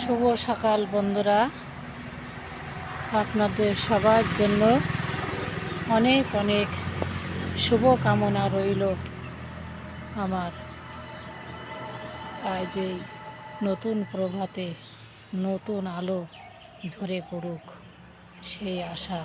শুভ সকাল বন্ধুরা। আপনাদের সবার জন্য অনেক অনেক শুভ কামনা রইল আমার। আজ এই নতুন প্রভাতে নতুন আলো ঝরে পড়ুক সেই আশা।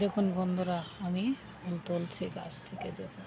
দেখুন বন্ধুরা, আমি ফুল তুলছি গাছ থেকে দেখুন।